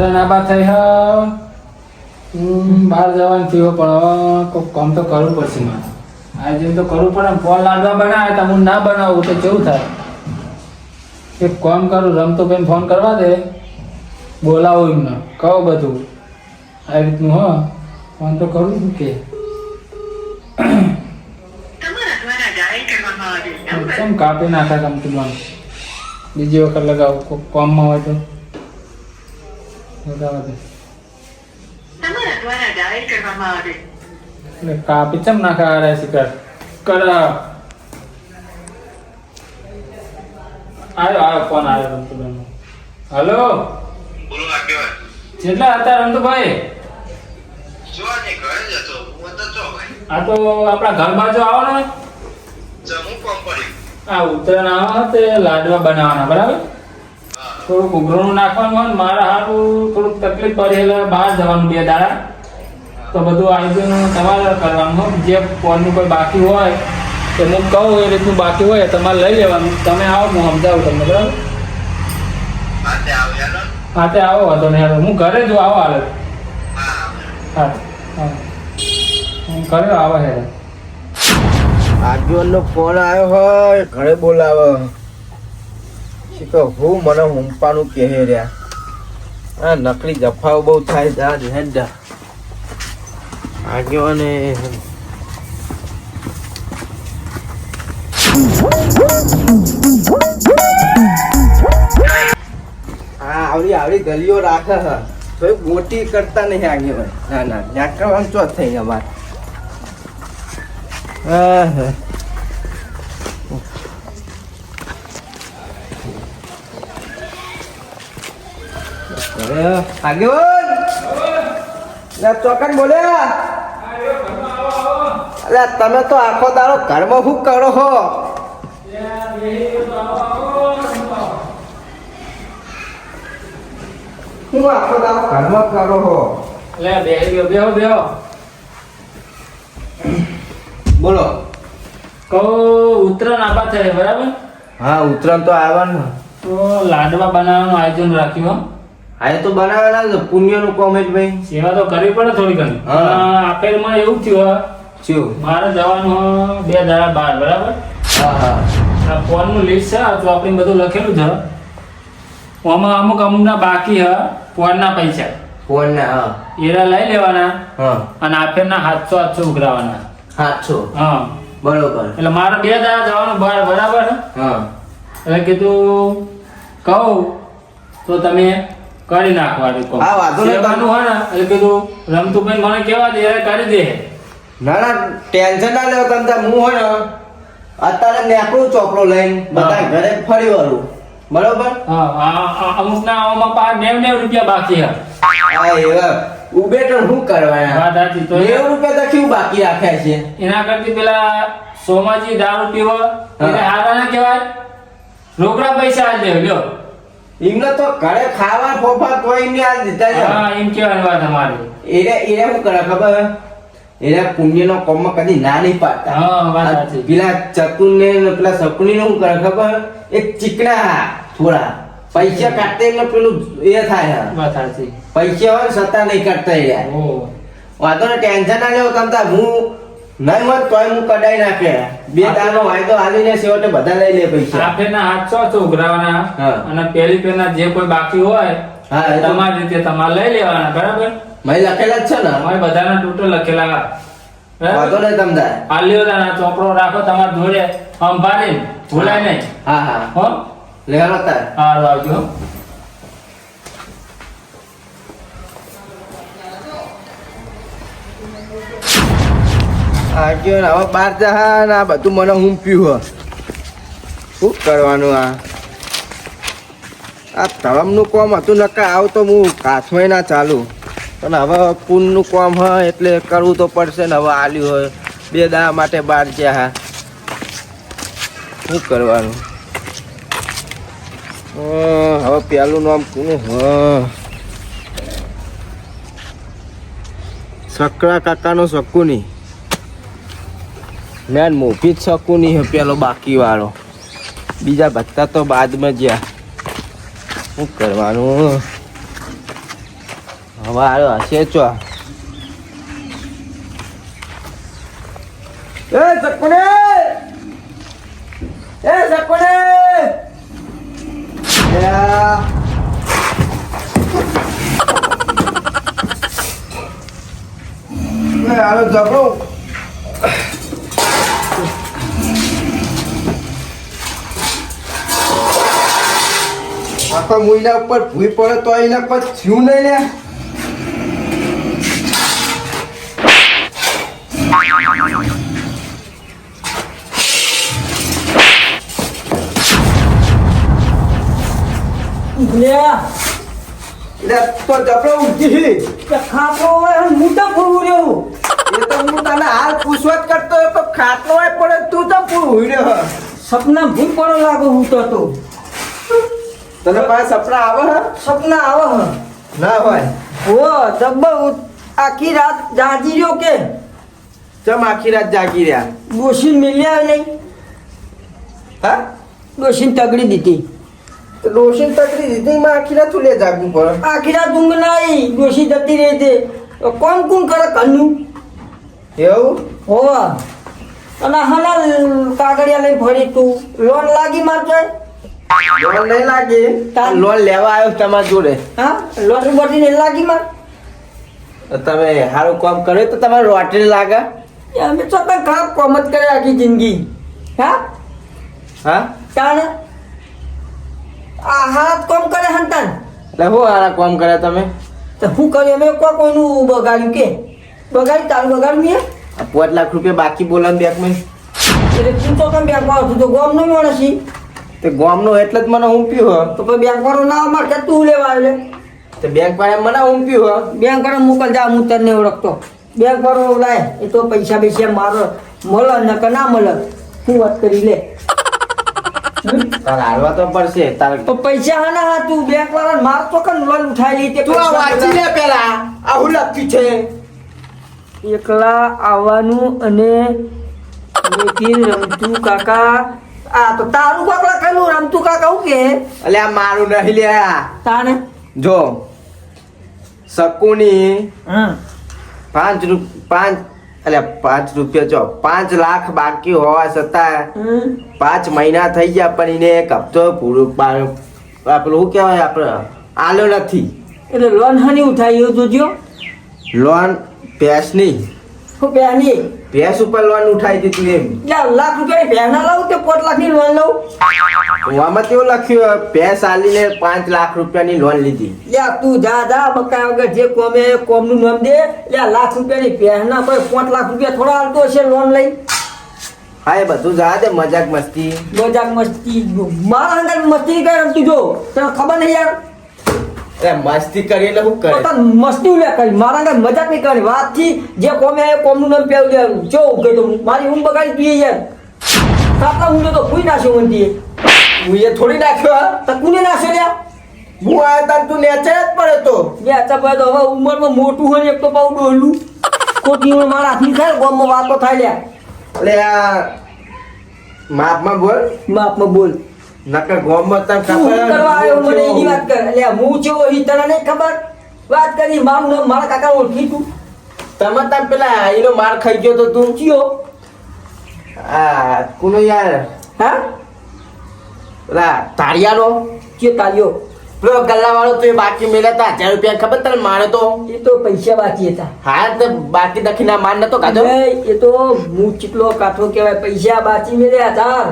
ઉત્તરાયણ આબા થઈ હ. બહાર જવાનું થયું પણ કોક કામ તો કરવું પડશે મારે. આજે તો કરવું પડે ફોન લાડવા બનાવે તો હું ના બનાવું તો કેવું થાય? એક કામ કરું રમતો બેન ફોન કરવા દે. બોલાવો એમને કહો બધું. આ રીતનું હ. ફોન તો કરું છું કે. કેમ કાપી નાખે ગમતું તું બીજી વખત લગાવું કામમાં હોય તો. તમારા દ્વારા ડાયલ કરવામાં આવે. એટલે કાપી ચમ ના આ રહે શિકાર? કર. આવ્યો આવ્યો ફોન આવ્યો રમતુભાઈનો હલો? બોલો આગેવાન જેટલા હતા રમતુભાઈ જો આજે ઘરે જ હું તો ભાઈ. આ તો આપણા ઘર બાજુ આવો ને. જમું કોમ આ ઉત્તરાયણ આવે તે લાડવા બનાવવાના બરાબર? થોડુંક ઉઘરણું નાખવાનું હોય મારા હારું થોડુંક તકલીફ પડી એટલે બહાર જવાનું બે દાડા. તો બધું આયોજન તમારે કરવાનું જે ફોનનું કોઈ બાકી હોય તો હું કહું એ રીતનું બાકી હોય તમારે લઈ લેવાનું. તમે આવો હું સમજાવું તમને બરાબર? હા તે આવો વાંધો નહીં હાલો. હું ઘરે જ આવો હાલ. હા હા હા. હું ઘરે આવો હે આજનો ફોન આવ્યો હોય ઘરે બોલાવે. શીખો હું મને હુંપાનું કહે રહ્યા. આ નકલી જફાઓ બહુ થાય જા હેડ આગેવાને હા આવડી આવડી ગલીઓ રાખે હ. તો મોટી કરતા નહીં આગેવાન. ના ના ત્યાં કરવાનું ચો થઈ અમારે. હા હા હવે આગેવાન લે ચોકન બોલ્યા? અરે તમે તો આખો દાડો ઘરમાં શું કરો છો હું આખો દાડો ઘરમાં કરો છો લે બેહી બેહો બેહો. બોલો. કહું ઉત્તરાયણ આપા છે બરાબર? હા ઉત્તરાયણ તો આવવાનું તો લાડવા બનાવવાનું આયોજન રાખ્યું હો એ તો બનાવેલા ને પુણ્યનું કોમેન્ટ ભાઈ. સેવા તો કરવી પડે થોડી ઘણી. આપેલમાં એવું થયું થયું. મારે જવાનું બે દાડા બાર બરાબર? હા હા. આ ફોનનું લિસ્ટ છે તો આપણે બધું લખેલું છે આમાં અમુક અમુકના બાકી હ ફોનના પૈસા. ફોનના હા. એરા લઈ લેવાના હા. અને આપેલના સાતસો સાતસો ઉઘરાવાના. સાતસો હા. બરોબર. એટલે મારે બે દાડા જવાનું બાર બરાબર? હા. એટલે કીધું કહું તો તમે કરી નાખવાનું કહું હા, વાંધો નહીં. સેવાનું હોય ને એટલે કીધું રમતું ભાઈ મને કેવા દે કરી દે. ના ના ટેન્શન ના લેવો તમે હું હોય ને અત્યારે નેકડું ચોપડો લઈને બધા ઘરે ફરી વળું. બરોબર? હા આ- અમુક ના આમાં પાર નેવ નેવ રૂપિયા બાકી હે હા એવા ઉબેટો શું કરવાના વાત સાચી તો નેવું રૂપિયા તો કેવું બાકી રાખ્યા છે? એના કરતી પેલા સોમાજી દારૂ પીવો હા. હારા ના કહેવાય. રોકડા પૈસા દે લ્યો. એમને તો ઘરે ખાવા ફોફા કોઈ ને આ દીધા છે. હા એમ કહેવાની વાત અમારી. એને એને શું કરે ખબર? એને પુણ્યનો કોમમાં કદી ના નહીં પાડતા. હા, વાત સાચી. પેલા ચતુર ને ને પેલા સપની શું કરે ખબર? એક ચીકણા થોડા. પૈસા કાઢતા એટલે પેલું એ થાય. વાત સાચી. પૈસા હોય સત્તા નહીં કાઢતા એ. વાંધો ને ટેન્શન ના લેવો તમતા હું નહીં મત તોય હું કડાઈ નાખે. બે દાનો વાયદો આલીને છેવટે બધા લઈ લે પૈસા. આપે ના હાથ છો છો ઉઘરાવાના અને પેલી પેના જે કોઈ બાકી હોય હા, તમારી રીતે તમારે લઈ લેવાના બરાબર? મેં લખેલા જ છે ને. અમારે બધાના ટોટલ લખેલા. વાંધો નહીં તમને આલ્યો લ્યો ચોપડો રાખો તમારે જોડે અંભારી ભૂલાય નહીં હા હા. હો? લેવાનો તાર. હા આવજો. આગળ હવે બાર જા ને બધું મને હું. પીવું શું કરવાનું આ? આ તળમનું કોમ હતું નકા આવ હું કાચમાં ના ચાલુ. પણ હવે પૂનનું કોમ હ એટલે કરવું તો પડશે ને હવે આલ્યું હોય બે દા માટે બાર ગયા હા શું કરવાનું? હવે પેલું નામ કોનું હ? સકરા કાકાનો શકુની મેન મોભી જ શકું હે પેલો બાકી વાળો બીજા બધા તો બાદમાં ગયા શું કરવાનું? હવે આવ્યો હશે ચો. એ સકુને એ સકુને આખા મુઈના ઉપર ભૂઈ પડે તો એના પર થયું નહીં એટલે તો જબરો ઉઠી ખાતો હું તો રહ્યું એ તો હું તને હાલ પૂછવા કરતો તો ખાટલો હોય પડે તું તો પૂછ રહ્યો સપના ભૂલ પડો લાગો હું તો તો. તને પાસે સપના આવે હે? સપના આવે હે. ના હોય. ઓ જબ્બર આખી રાત જાગી રહ્યો કે? ચમ આખી રાત જાગી રહ્યા? ડોશી મિલ્યા નહીં. હા? ડોશી તગડી દીધી. ડોશી તગડી દીધી માં આખી રાત લે જાગવું પડે? આખી રાત ઊંઘ ના આવી ડોશી જતી રહી તે. કોણ કોણ કરે ઘરનું એવું? હોવા. અને હાના કાગળિયા લઈ ફરી તું. લોન લાગી મારતો લોન નહીં લાગી? લોન લેવા આવ્યો તમારા જોડે. હા? લોન બોટી નહીં લાગી માર? તમે સારું કામ કર્યું તો તમારે રોટરી લાગે? અમે તો તમે ખરાબ કોમ જ કરે આખી જિંદગી. હા? હા? તાણ આ હાથ કોમ કરે હંતાન એટલે હું હારા કામ કર્યા તમે? તો શું કર્યું? અમે કોઈ કોઈનું બગાડ્યું કે? બગાડી તારું બગાડ્યું મેં? પાંચ લાખ રૂપિયા બાકી બોલાવ બેંકમાં એટલે તું તો તમે બેંક વાળો તું તો ગોમ નહીં મળે છી. તે ગામનો એટલે જ મને ઊંપ્યું હો. તો પછી બેંક વાળો ના અમાર કે તું લેવા આવે તે બેંક વાળા મને ઊંપ્યું હો. બેંક વાળો મોકલ જા હું તને ઓળખતો. બેંક વાળો લાય એ તો પૈસા પૈસા મારો મળે ન કે ના મળે. હું વાત કરી લે? તારે હાલવા તો પડશે તારે તો પૈસા હાના હા તું બેંક વાળા માર તો કન લોન ઉઠાઈ લી તું આ વાંચી લે પેલા. આ હું લખ્યું છે? એકલા આવવાનું અને રમતું કાકા આ તો તારું કાકા કહેલું રમતું કા કહું કે? એટલે આ મારું નહીં લે. તાને જો શકુની પાંચ રૂપ પાંચ એટલે પાંચ રૂપિયા જો પાંચ લાખ બાકી હોવા છતાં પાંચ મહિના થઈ ગયા પણ એને એક હપ્તો પૂરો પેલું શું કહેવાય આપણે? આલ્યો નથી. એટલે લોન હાની ઉઠાવી જોજો લોન પેસની હું પહેની ભેંસ ઉપર લોન ઉઠાઈ દીધું એમ. લાખ રૂપિયાની ના લાવું કે પાંચ લાખની લોન લઉં આમાં કેવું લખ્યું? ભેંસ આલીને પાંચ લાખ રૂપિયાની લોન લીધી. યા તું જા જા બકા વગર જે કોમે એ કોમનું નામ દે. યા લાખ રૂપિયાની ના કોઈ પાંચ લાખ રૂપિયા થોડા હાલતો હશે લોન લઈ. હા એ બધું જા દે મજાક મસ્તી. મજાક મસ્તી મારા અંદર મસ્તી કરે તું જો. તને ખબર નહીં યાર? એ મસ્તી કરી એટલે શું કરે? પોતાન મસ્તી ઉલ્યા કરી મારા ને મજાક નહીં કરવાની. વાતથી જે કોમે એ કોમનું નામ પેલું દે જો કે તો મારી ઊંઘ બગાડી પીએ યાર. સાપડા ઊંઘ તો ફૂઈ નાખ્યો દીએ હું એ થોડી નાખ્યો હા? તો કુને નાશ્યો લ્યા? હું આ તાર તું નેચર જ પડે તો. બે પડે તો હવે ઉંમરમાં મોટું હોય ને એક તો પાઉં ડોલું. કોટી મારા હાથની થાય ગામમાં વાતો થાય લ્યા. એટલે આ માપમાં બોલ. માપમાં બોલ. નકર ગોમમાં તને ખબર કરવા આવ્યો મને એની વાત કર. એટલે હું જેવો ઈ તને નહીં ખબર? વાત કરી મારું નામ મારા કાકા ઓળખી તું તમે તાર પેલા એનો માર ખાઈ ગયો તો તું? ચિયો. આ કોનો યાર? હા? પેલા તારિયાનો ચિયો તાલ્યો પેલો ગલ્લા વાળો તો એ બાકી મેળ્યા હતા હજાર રૂપિયા ખબર તને મારે તો? એ તો પૈસા બાકી હતા. હા તો બાકી દખીના માર નતો કાઢો એ તો હું ચીટલો કાઠો કહેવાય પૈસા બાકી મેળ્યા હતા.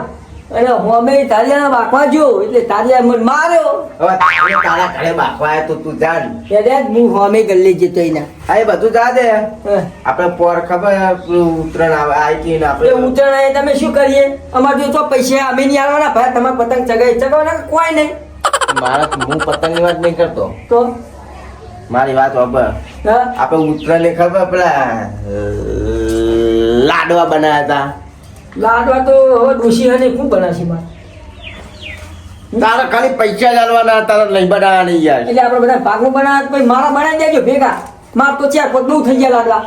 અને હોમે તારિયાના બાકવા જો એટલે તારિયા મને માર્યો. હવે તારે તારા ઘરે બાકવા તો તું જાણ એટલે હું હોમે ગલ્લે જતો એના. હા બધું જા દે. આપણે પોર ખબર ઉતરણ આવે આવી ને આપણે. ઉતરણ આવે તમે શું કરીએ? અમારે જો તો પૈસા અમે નહીં આવવાના ભાઈ તમારે પતંગ ચગાવી ચગાવવાના કોઈ નહીં? મારા હું પતંગની વાત નહીં કરતો. તો? મારી વાત ખબર આપણે ઉતરણ ઉત્તરાયણ ખબર પેલા લાડવા બનાવ્યા હતા. લાડવા તો ડોશી હને શું બનાવશે મારે તારે ખાલી પૈસા લાવવાના તારે નહીં બનાવવા નહીં યાર. એટલે આપણે બધા ભાગો બનાવ્યા પછી મારા બનાવી દેજો ભેગા. માર તો ચાર પગલું થઈ ગયા લાડવા.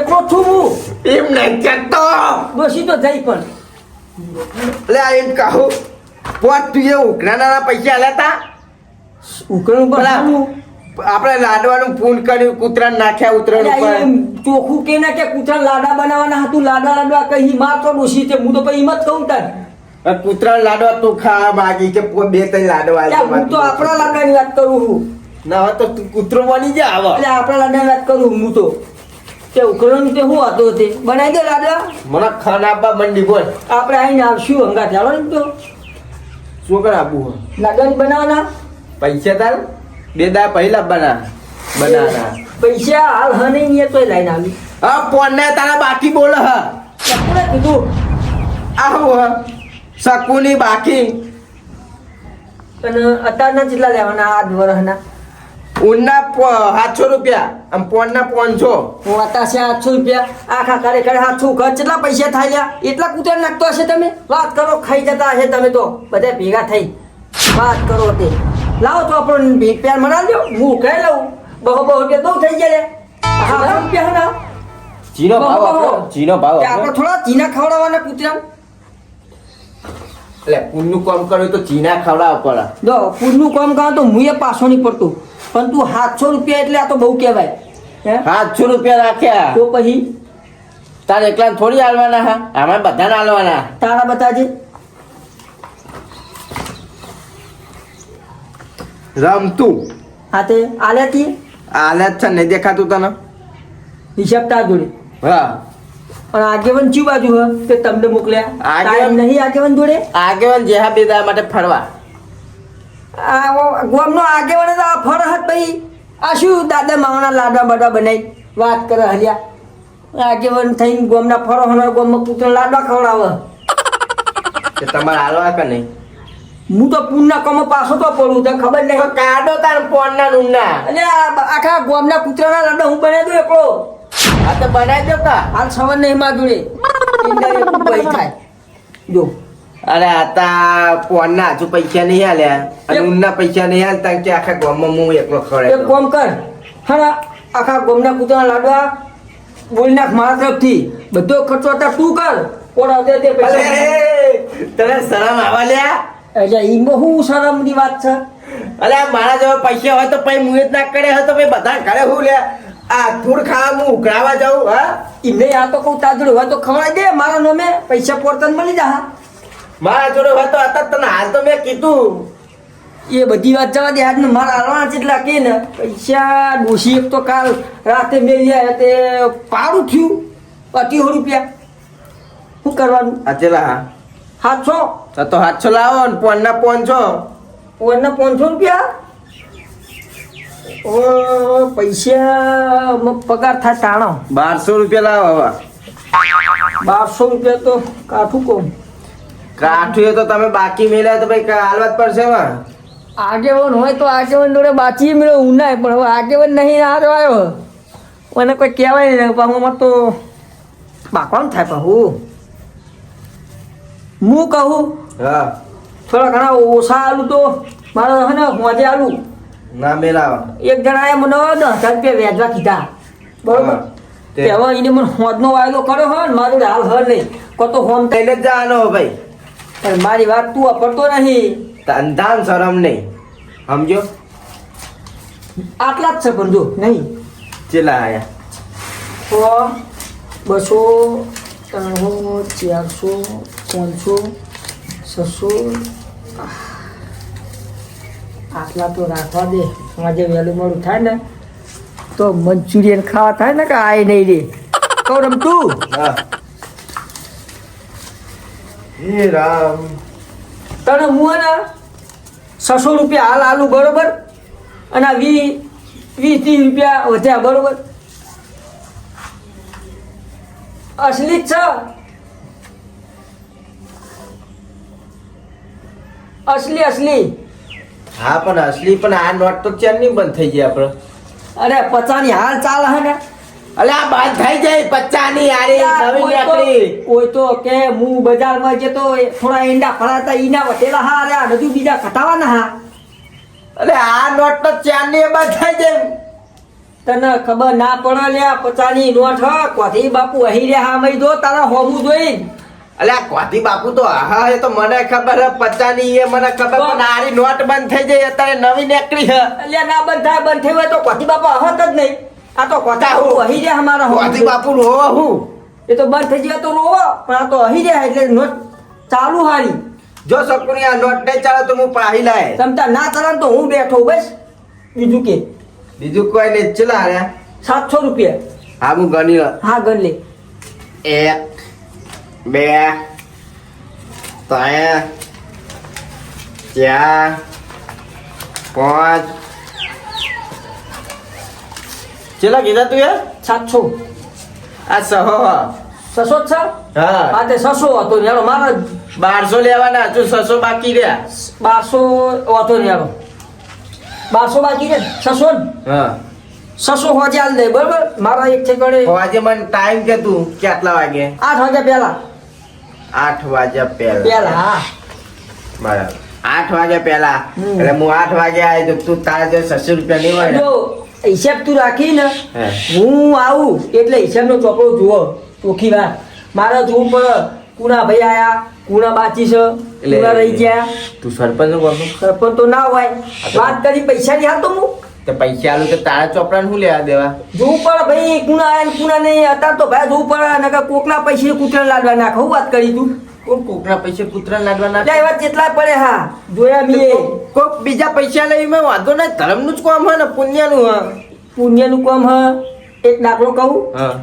એકલો છું હું. એમ નહીં કહેતો. ડોશી તો જઈ પણ. એટલે આ એમ કહું પોત તું એ ઉઘરાના પૈસા લેતા પેલા સારું. આપણે લાડવાનું ફૂન કર્યું કૂતરા નાખ્યા ઉતરણ ઉપર. ચોખ્ખું કે ના કે કૂતરા લાડા બનાવવાના હતું લાડા લાડવા કહી માર તો ડોશી છે હું તો પછી હિંમત કહું તને. કૂતરા લાડવા તું ખા માંગી કે બે ત્રણ લાડવા હું તો આપણા લાડાની વાત કરું છું. ના તો તું કૂતરો બની જા હવે એટલે આપણા લાડાની વાત કરું હું તો. તે ઉકળવાનું તે હું હતો તે બનાવી દે લાડવા. મને ખાન આપવા મંડી બોલ. આપણે આવીને આવશું હંગા ચાલો ને તો. શું કર આપવું? લાડવાની બનાવવાના? પૈસા તાર? બે દા પહેલા બના બનાના. પૈસા હાલ હને ને તોય લઈને આવી. હા પોને તારા બાકી બોલ હ. સકુને કીધું. આવો સકુની બાકી. અને અત્યારના કેટલા લેવાના આઠ વર્ષના ઉનના સાતસો રૂપિયા. આમ પોનના પાંચસો વાતાશે આઠસો રૂપિયા. આખા કરે સાતસો ઘર કેટલા પૈસા થાય એટલા કૂતર નાખતો હશે તમે? વાત કરો ખાઈ જતા હશે તમે તો. બધા ભેગા થઈ. વાત કરો તે. લાવો તો આપણને ભેગ પ્યાર મના દો હું કહી લઉં. બહુ બહુ રૂપિયા દઉં થઈ જાય હા રૂપિયા ના. ચીનો ભાવ ચીનો ભાવ આપણે થોડા ચીના ખવડાવવાના કૂતરા એટલે પૂનનું કામ કર્યું તો ચીના ખવડાવ પડે જો પૂનનું કામ કરો તો હું એ પાછો નહીં પડતું. પણ તું સાતસો રૂપિયા એટલે આ તો બહુ કહેવાય. સાતસો રૂપિયા રાખ્યા. તો પછી? તારે એકલા થોડી હાલવાના હા? આમાં બધાને હાલવાના. તારા બતાજે. રમતું હા તે આલ્યા છે નહીં દેખાતું તને? હિસાબ તાર જોડે. હા. પણ આગેવન ચી બાજુ હ? તે તમને મોકલ્યા. આગેવન નહીં આગેવન જોડે? આગેવાન જેહા બેદા માટે ફરવા. આ ગોમનો આગેવન તો આ ફરહત ભાઈ. આ શું દાદા માવાના લાડવા બાડવા બનાવી વાત કરે હલ્યા. આગેવન થઈને ગોમના ફરો હનો ગોમમાં પુત્ર લાડવા ખવડાવે. તમારે હાલવા કે નહીં? હું તો પૂનના કમો પાછો તો પડું તને ખબર નહીં. કાઢો તાર પોનના નુના એટલે આખા ગોમના ના લડો હું બનાવી દઉં એકલો? આ તો બનાવી દો કા. હાલ સવાર નહીં માં જોડે. થાય જો. અરે આ તા પોનના હજુ પૈસા નહીં હાલ્યા અને એક- ઊનના પૈસા નહીં હાલતા કે આખા ગામમાં હું એકલો એક ખવડાવ્યો કામ કર. હા આખા ગોમના પુત્રના લાડવા બોલી નાખ મારા તરફથી. બધો ખર્ચો તું કર. ઓડા દે તે પૈસા તને શરમ આવા લ્યા? એટલે ઈમાં હું શરમની વાત છે? અરે મારા જેવા પૈસા હોય તો પછી મુએ જ ના કરે તો ભાઈ બધા ઘરે હું લે. આ ધૂળ ખાવા હું ઉઘરાવા જાઉં હા? એમને આ તો કહું તાજડું હોય તો ખવડાવી દે મારા નામે પૈસા પોરતન મળી જા મારા જોડે હોય તો અત્યારે તને હાલ તો મેં કીધું. એ બધી વાત જવા દે આજનું મારા હાલવાના જેટલા કે ને પૈસા ડોસી એક તો કાલ રાતે મેળ્યા તે પારું થયું અઢીસો રૂપિયા. શું કરવાનું? ચેલા હા? સાતસો તો તો હાથસો લાવો ને પોનના પોનસો ઓરના પોનસો રૂપિયા? ઓ પૈસા પગાર થાય ટાણો બારસો રૂપિયા લાવો હવે. બારસો રૂપિયા તો કાઠું કહું. કાઠું એ તો તમે બાકી મેળ્યા તો ભાઈ હાલવા જ પડશે હવે. આગેવન હોય તો આગેવન જોડે બાકી મળે ઉનાય પણ હવે આગેવન નહીં આ આવ્યો. મને કોઈ કહેવાય નહીં પાછું તો બાકવાનું થાય પાછું હું કહું હા. થોડા ઘણા ઓછા આલુ તો. મારે હે ને મોજે આલુ. ના મેલાવા. એક જણાએ મને દસ હજાર રૂપિયા વ્યાજવા કીધા. બરોબર? તે. હવે એને મને હોદનો વાયદો કર્યો હોય ને મારું હાલ હર નહીં. કોતો હોમ થઈને જ જવાનો ભાઈ. પણ મારી વાત તું અપડતો નહીં. ધાન શરમ નહીં. સમજો? આટલા જ છે પણ જો નહીં. ચેલા આયા? સો બસો ત્રણસો ચારસો પાંચસો છસો આટલા તો રાખવા દે. આજે વહેલું મોડું થાય ને તો મંચુરિયન ખાવા થાય ને કે આય નહીં રે? કહું રમતું હા. રામ. તને હું હે ને છસો રૂપિયા હાલ આલુ બરોબર અને આ વી વીસ ત્રીસ રૂપિયા વધ્યા બરોબર? અસલી જ છે. અસલી અસલી. હા પણ અસલી પણ આ નોટ તો ચેન નહીં બંધ થઈ જાય આપણે અરે પચાની હાલ ચાલ હે ને. અલે આ બંધ થઈ જાય પચાની આરી નવી નીકળી કોઈ તો કે હું બજારમાં જતો થોડા ઈંડા ફરાતા ઈના વટેલા હા અરે આ બધું બીજા ખટાવાના હા. અરે આ નોટ તો ચેનની બંધ થઈ જાય. તને ખબર ના પડે લ્યા પચાની નોટ હ કોથી બાપુ અહીં રે હા મય દો તારા હોમું જોઈ અલ્યા કોથી બાપુ તો હા એ તો મને ખબર હે પચાની એ મને ખબર પણ આરી નોટ બંધ થઈ જાય અત્યારે નવી નીકળી હે. અલ્યા ના બંધ થાય બંધ થઈ હોય તો કોથી બાપુ હત જ નહીં. આ તો કોથા હું? અહી જાય અમારા. કોથી બાપુ રોવા હું. એ તો બંધ થઈ જાય તો રોવો પણ આ તો અહી જાય એટલે નોટ ચાલુ હારી. જો સકુની આ નોટ નહીં ચાલે તો હું પાહી લાય. તમતા ના ચાલે તો હું બેઠો બસ. બીજું કે? બીજું કોઈ નહીં ચલા રે. સાતસો રૂપિયા. હા હું ગણી હા ગણ લે. એક બે ત્રણ ચાર પાંચ ચેલા કીધા તું યાર સાતસો આ સહો છસો જ છે હા હા તે છસો હતો ને યારો મારે બારસો લેવાના હજુ છસો બાકી રહ્યા બારસો હતો ને યારો બારસો બાકી છસો ને હા છસો હોજે આલ દે બરાબર મારા એક છે તો આજે મને ટાઈમ કે તું કેટલા વાગે આઠ વાગ્યા પહેલા આઠ વાગ્યા પહેલા. પહેલા? બરાબર. આઠ વાગ્યા પહેલા. એટલે હું આઠ વાગ્યા આવી તો તું તારે જો છસો રૂપિયા નહીં હોય હિસાબ તું રાખી ને. હું. આવું એટલે હિસાબનો ચોપડો જુઓ. ચોખ્ખી વાત. મારે જોવું પડે કુણા ભાઈ આયા કુણા બાચી છે એટલે- કુણા રહી ગયા. તું સરપંચનું સરપંચ તો ના હોય. વાત કરી પૈસાની હાલ તો હું તો પૈસા આલું તો તારા ચોપડા શું લેવા દેવા? જોવું પડે ભાઈ કુણા આયા ને કુણા નહીં અત્યારે તો ભાઈ જોવું પડે નકર કોકના પૈસે કૂતરા લાડવા નાખ. હું વાત કરી તું? કોણ કોકના પૈસે કૂતરા લાડવા નાખ? એવા જેટલા પડે હા. જોયા મીએ. કોક બીજા પૈસા લઈ મેં વાંધો નહીં ધર્મનું જ કામ હોય ને પુણ્યનું હા? પુણ્યનું કામ હ? એક દાખલો કહું?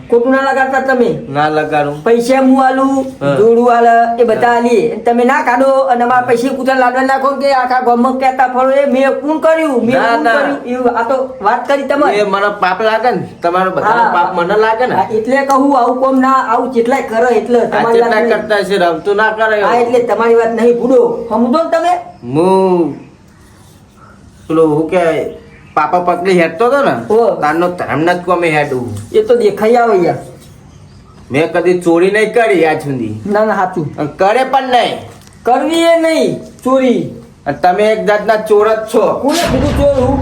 ખોટું ના લગાડતા તમે? ના લગાડું. પૈસા હું આલું. જોડું આલે એ બધા આલીએ. તમે ના કાઢો અને મારા પૈસા કુતરા લાડવા નાખો કે આખા ગામમાં કહેતા ફરો એ મેં કોણ કર્યું મેં કોણ કર્યું. એવું આ તો વાત કરી તમે એ મને પાપ લાગે ને. તમારો બધાનો પાપ મને લાગે ને. એટલે કહું આવું કોમ ના આવું કેટલાય કરે એટલે તમારી વાત કરતા છે રમતું ના કરે હા એટલે તમારી વાત નહીં ભૂડો સમજો તમે? હું પેલું હું કે પાપા પકડી હેડતો હતો ને. તારનો ધર્મ જ કોમે હેડું એ તો દેખાઈ આવે યાર. મેં કદી ચોરી નહીં કરી આજ સુધી. ના ના સાચું કરે પણ નહીં. કરવી એ નહીં ચોરી. તમે એક જાતના ચોર જ છો. કોને કીધું ચોર હું?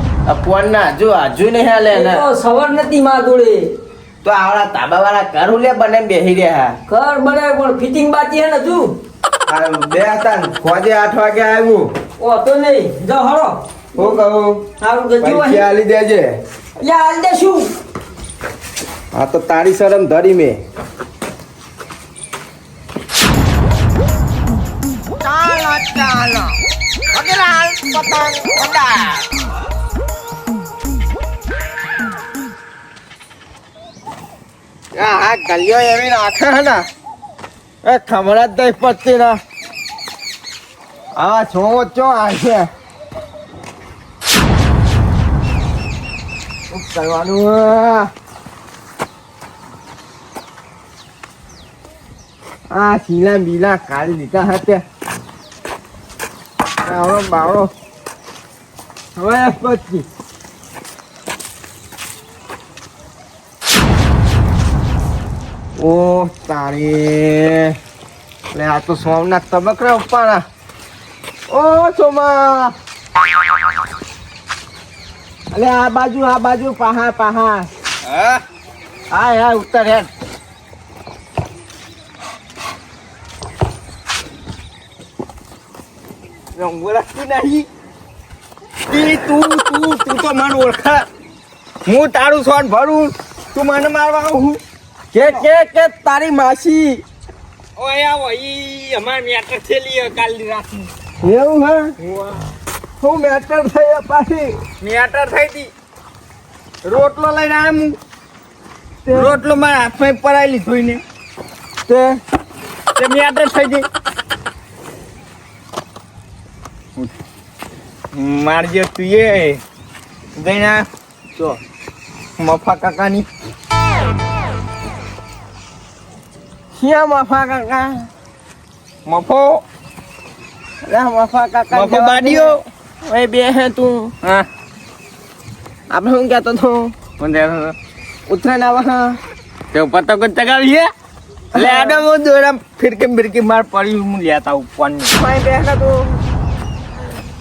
ફોન ના હજુ હજુ નહીં હાલે ને. સવાર નથી માં જોડે. તો આવડા તાબા વાળા ઘર લે બને બેહી રહ્યા. ઘર બને પણ ફિટિંગ બાકી હે ને તું બે હતા ખોજે આઠ વાગે આવ્યું. ઓ તો નહીં. જાઓ હળો હું કહું? સારું જજો પૈસા આલી દેજે. દે શું? આ તો તારી શરમ ધરી મે. ચાલો ચાલો અગિલાલ પતંગ ઉડાડ આ ગલિયો એવી નાખે હે ને. એ ખમણ જ દઈ પડતી ના. આ છો ચો આ છે. કરવાનું? આ શીલા બીલા કાઢી દીધા હતા આવડો બાવડો હવે પછી. ઓ તારી. આ તો સોમનાથ તબકરા ઉપાડા ઓ સોમા. અલે આ બાજુ આ બાજુ પાહા પાહા હા? હા ઉત્તર હેડ. ઓળખતી નહીં. તું તું તું તો મને ઓળખા. હું તારું સોન ભરું તું મને મારવા આવું. કે કે કે તારી માસી. ઓયા આવો ઈ અમાર મેટર થેલી કાલની રાતની. એવું હે? હું મેટર થઈ પાછી? મેટર થઈ હતી રોટલો લઈને આવ્યો હું રોટલો મારા હાથમાં પરાઈ લીધો ને તે મેટર થઈ ગઈ. મારજે તું એ. ગઈના જો. મફા કાકાની. શિયા મફા કાકા? મફો? મફા કાકા મફો બાડીઓ? એ બે હે તું. હા. આપણે શું કહેતો તો મને ઉત્તરાયણ આવે હા. તે પતંગ જ ચગાવી છે એટલે આડો હું દોડા ફિરકી ફિરકી માર પડી હું લેતા ઉપર માય બે હે તું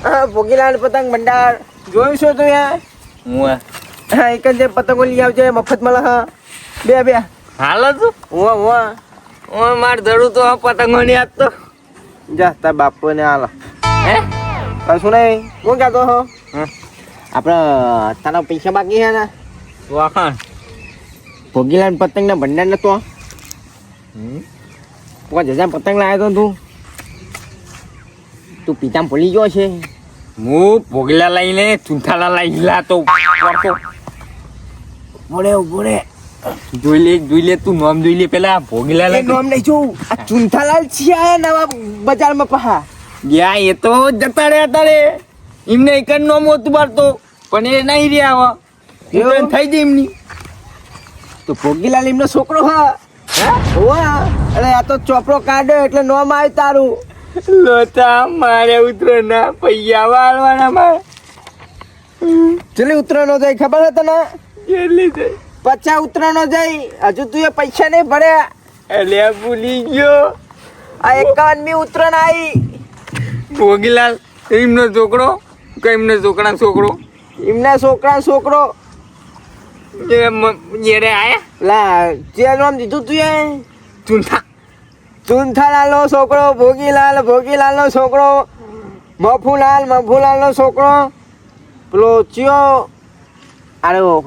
હા ભોગીલાલ પતંગ ભંડાર. જોયું છો તું યાર. હું હા એક જ પતંગો લઈ આવજે મફત મળે હા. બે બે. હાલો તું. હું હું હું માર ધડું તો આ પતંગો ની આજ તો. જા તાર બાપુ ને આલો હે કશું નહીં? હું કહેતો હો. હમ. આપણે તારા પૈસા બાકી છે ને? વાખાણ પતંગ ના ભંડાર નતો પાંચ હજાર પતંગ લાવ્યો તો તું. તું પિતા ભૂલી ગયો છે? હું ભોગલા લઈને ચૂંથાલા લઈ લાતો પડતો બોલે બોલે જોઈ લે જોઈ લે તું નામ જોઈ લે પેલા ભોગલા લઈ નામ નહીં જોઉં. આ ચુંથાલાલ છે આ નવા બજારમાં પહા ગયા એ તો જતા રહ્યા તારે. એમને એક નામ હતું પાડતો પણ એ નહીં રહ્યા હવે એવું? થઈ જાય એમની. તો ભોગીલાલ એમનો છોકરો હા? હોવા? અરે આ તો ચોપડો કાઢ્યો એટલે નોમ આવ્યું તારું. લોતા મારે ઉતરો ના પૈયા વાળવાના મારે. ચલી ઉતરાનો જાય ખબર હતો ને કેટલી થઈ પચાસ ઉતરાનો જાય. હજુ તું એ પૈસા નહીં ભર્યા એટલે ભૂલી ગયો. આ એકાવનમી ઉતરાણ આવી ભોગીલાલ એમનો છોકરો કે એમનો છોકરા છોકરો? એમના છોકરા છોકરો. જેરે આયા? લા જે નામ દીધું તું એ? ચૂંઠા ચુંથાલાલનો છોકરો ભોગીલાલ ભોગીલાલનો છોકરો મફુલાલ મફુલાલનો છોકરો. પેલો ચિયો. અરે ઓ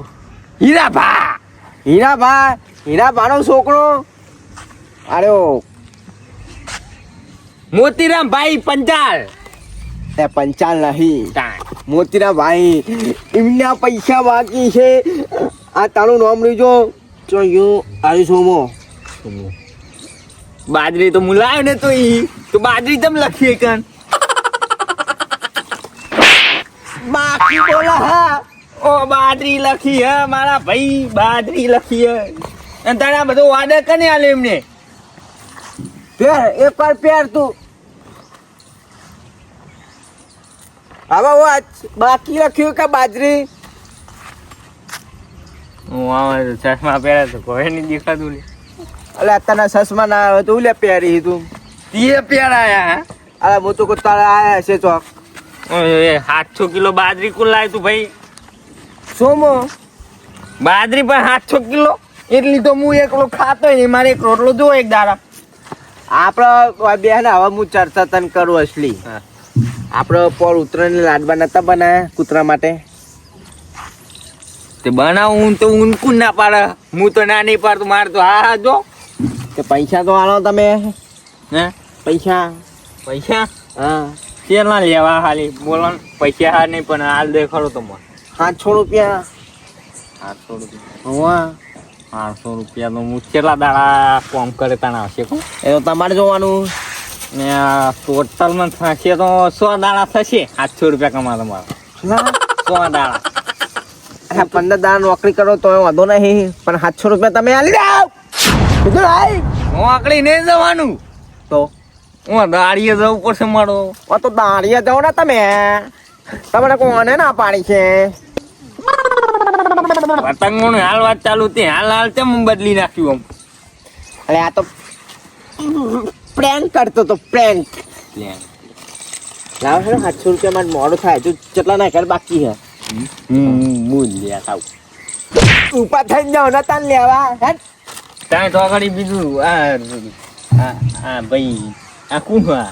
હીરાભા. હીરાભા હીરાભાનો છોકરો. અરે મોતીરામ ભાઈ પંચાલ એ પંચાલ નહીં. મોતીરા ભાઈ એમના પૈસા બાકી છે. આ તારું નામ લીજો. ચો યુ આવી સોમો બાજરી તો મુલાયો ને તો ઈ. તો બાજરી તમ લખીએ કન બાકી બોલા હા. ઓ બાજરી લખી હે મારા ભાઈ બાજરી લખી હે. અને તારા બધો વાદે કને આલે એમને? પેર એક વાર પેર તું. હવે વાત બાકી રાખ્યું કે બાજરી? હું આવે ચશ્મા પહેરે તો કોઈ નહીં દેખાતું લે. અલે તને ચશ્મા ના આવે તો લે પહેરી તું. તે પહેરાયા અરે હું તો તારે આયા છે ચોક સાત સાતસો કિલો બાજરી કુલ લાય તું ભાઈ? સોમો બાજરી પણ સાતસો કિલો? એટલી તો હું એકલો ખાતો નહીં મારે એક રોટલો જોવો એક દારા આપણે બે ને હવે હું ચર્ચા તને કરું અસલી. હા. આપણે પર ઉતરાયણ લાડવા નતા બનાયા કૂતરા માટે. તે બનાવું તો ઊંકું ના પાડે. હું તો ના નહીં પાડતું મારે તો હા હા જો. તે પૈસા તો આલો તમે. હે? પૈસા. પૈસા? હા. કેટલા લેવા ખાલી બોલો પૈસા હા નહીં પણ હાલ દે ખરો તો મને. સાતસો રૂપિયા. આઠસો રૂપિયા. આઠસો રૂપિયા તો હું કેટલા દાડા કોમ કરે તાણ આવશે એ તો તમારે જોવાનું. ને ટોટલમાં થશે તો સો દાણા થશે. આઠસો રૂપિયા કમા તમારા. સો દાણા. પંદર દાણા નોકરી કરો તો વાંધો નહીં. પણ સાતસો રૂપિયા તમે આલી કીધું ભાઈ હું આકડી નહીં જવાનું. તો? હું દાળીએ જવું પડશે મારો. ઓ તો દાળિયા જાઓ ને તમે. તમને કોને ના પાડી છે. પતંગો હાલ વાત ચાલુ તે હાલ હાલ તેમ બદલી નાખ્યું અરે આ તો પ્રેન્ક કરતો તો પ્રેન્ક લાવ હેડો સાતસો રૂપિયા માં મોડું થાય હજુ કેટલા ના કર બાકી હે મૂળ લે થાવ. ઉપા થઈ જાઓ ને તાન લેવા હે ત્યાં તો આગળ બીજું આ આ ભાઈ આ કોણ આ?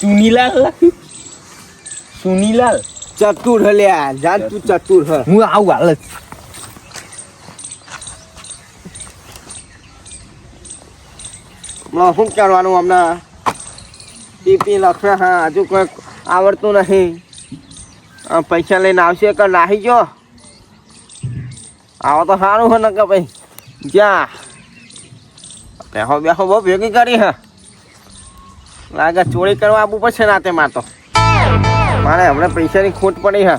ચુનીલાલ? સુનીલાલ? ચતુર હલ્યા લ્યા જાન તું ચતુર હ. હું આવું હાલ હમણાં શું કરવાનું હમણાં? ટીપી લખશે હા, હજુ કોઈ આવડતું નહીં. પૈસા લઈને આવશે કે નાહી જો આવો તો સારું હે ને કે ભાઈ. જ્યાં બેહો બેહો, બહુ ભેગી કરી હે. લાગે ચોરી કરવા આવવું પડશે ના તે માર તો. મારે હમણાં પૈસાની ખોટ પડી હે.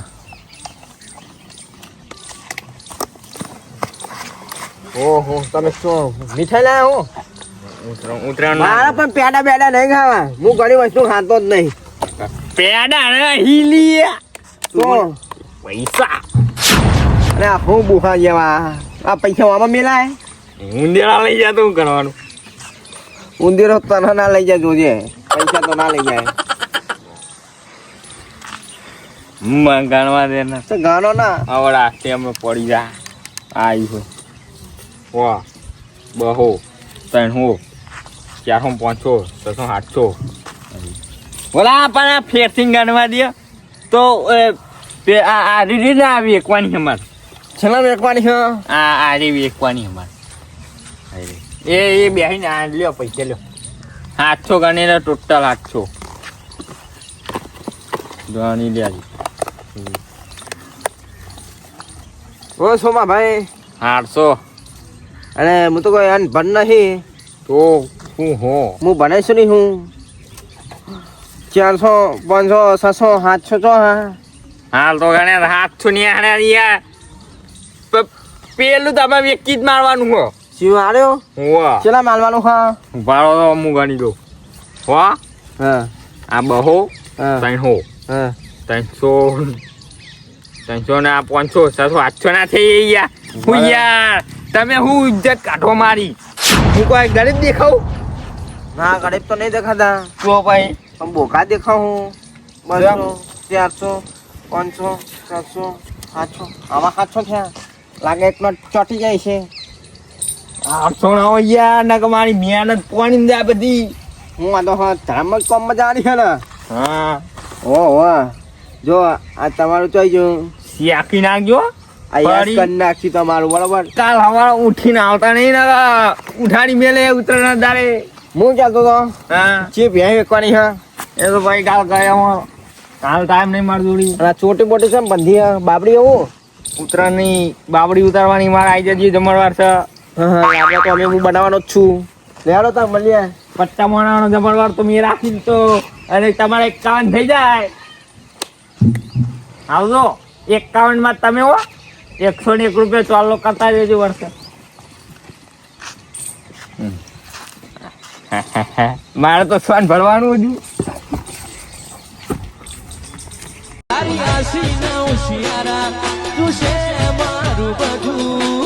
ઓહો, તમે શું, મીઠાઈ લાયા હો? ઉતરાણ ઉતરાણ પણ પેડા બેડા નહીં ખાવા. હું ઘણી વસ્તુ ખાતો જ નહીં. પેડા ને હીલી તો પૈસા. અરે આ હું બુખા જેવા. આ પૈસા આમાં મેલાય? ઊંધેડા લઈ જાય તો શું કરવાનું ઉંદીરો તને ના લઈ જાય જોજે. પૈસા તો ના લઈ જાય. હું ગણવા દે ને. તો ગાનો ના. આવડા તે અમે પડી જા. આવી હોય વાહ. બહો. ત્રણ હો. ચારસો પાંચસો છસો આઠસો બોલા પણ ફેરથી ગણવા દે. તો આ રીડી ના આવી એકવાની અમારે છેલ્લા વેકવાની છે. આ આ રીવી એકવાની અમારે એ એ બેહીને આ લ્યો પૈસા લ્યો. આઠસો ગણીને ટોટલ આઠસો ગણી લે ઓ સોમા ભાઈ આઠસો અને હું તો કોઈ અનભણ નહીં. તો હું હો હું ભણાઈશું નહીં હું. ચારસો પાંચસો છસો સાતસો છો હા. હાલ તો ગણે સાતસો ની આણે યાર પેલું તમે વ્યક્તિ જ મારવાનું હો. શું માર્યો હોવા. ચેલા મારવાનું હા? ભાડો તો હું ગણી દઉં. હો? હા. આ બહો? હા. ત્રણસો. હા. ત્રણસો. ત્રણસો ને આ પાંચસો છસો આઠસો ના થઈ ગયા. હું યાર તમે હું ઇજ્જત કાઢો મારી. હું કોઈ ગરીબ દેખાવ ના ગરીબ તો નહીં દેખાતા. તો ભાઈ. પણ બોકા દેખાવ હું. બસો ચારસો પાંચસો સાતસો સાતસો આમાં સાતસો છે. લાગે એકનો ચોટી જાય છે. આઠસો ના હોય યાર ના કે મારી મહેનત પાણી દે બધી. હું આ તો હા ધર્મ કોમ આવી છે ને. હા. ઓ હો. જો આ તમારું ચોઈ જો શિયાકી નાખજો. આ યાદ કરી નાખશું તમારું બરોબર? કાલ હવારે ઉઠીને આવતા નહીં ને ઉઠાડી મેલે ઉતરણ દાડે. હું કહેતો તો હા. ચીપ હે વેકવાની હા એ તો ભાઈ કાલ ગયા કાલ ટાઈમ નહીં મારી જોડી અને ચોટી બોટી છે ને બંધી હે? બાબડી એવું? ઉતરાણની બાબડી ઉતારવાની મારે આવી જજી જમણવાર છે. હા હા લાગે તો અમે હું બનાવવાનો જ છું. લેડો તો મળીએ. પટ્ટા મોણાનો જમણવાર તો મેં રાખી દીધો. અને તમારે એકાવન થઈ જાય. આવજો. એકાવનમાં તમે હો. એકસો ને એક રૂપિયા ચાલો કરતા રહેજો વર્ષે. મારે તો સ્વાન ભરવાનું હતું હોશિયારા તું છે મારું બધું.